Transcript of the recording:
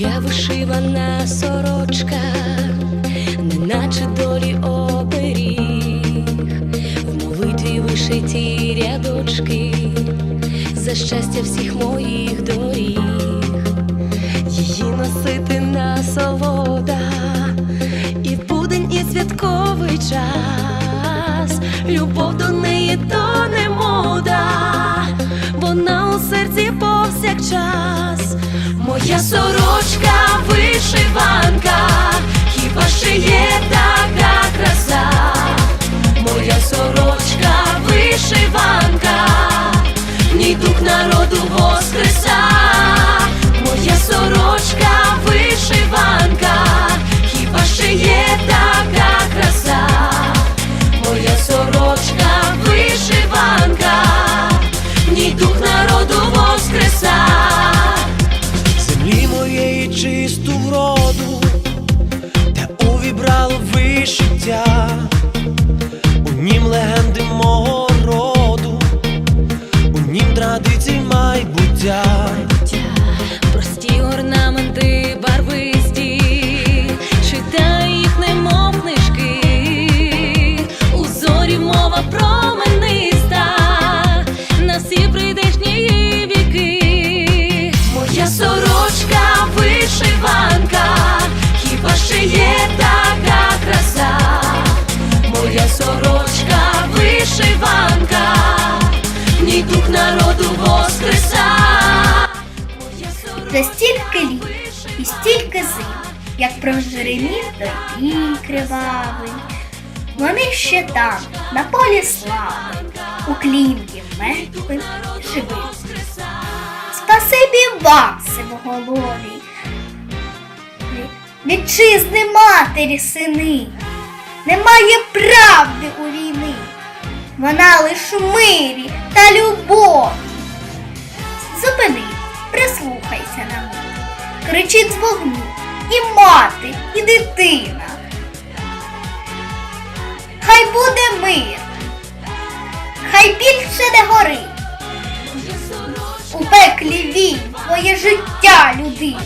Моя вишивана сорочка, неначе долі оберіг, в молитві вишиті рядочки за щастя всіх моїх доріг, її носити насолода, і в будень, і святковий час, любов до неї то воскреса. Моя сорочка вишиванка, хіба ще є така краса? Моя сорочка вишиванка, в ній дух народу воскреса. землі моєї чисту вроду, де увібрало вишиття, у нім легенди немов книжки, у зорі мова промениста, на всі прийдешні віки. Моя сорочка вишиванка, хіба ще є така краса? Моя сорочка вишиванка, в ній дух народу воскреса. За стільки літ і стільки зим, як прожеремів тобі кривавий, вони ще там, на полі слави, у клінки мертвих живих. Спасибі вам, сивоголові, вітчизни матері сини, немає правди у війни, вона лиш у мирі та любові. Зупини, прислухайся на мить. Кричить з вогню і мати, і дитина. Хай буде мир, хай більше не горить. У пеклі він твоє життя людини.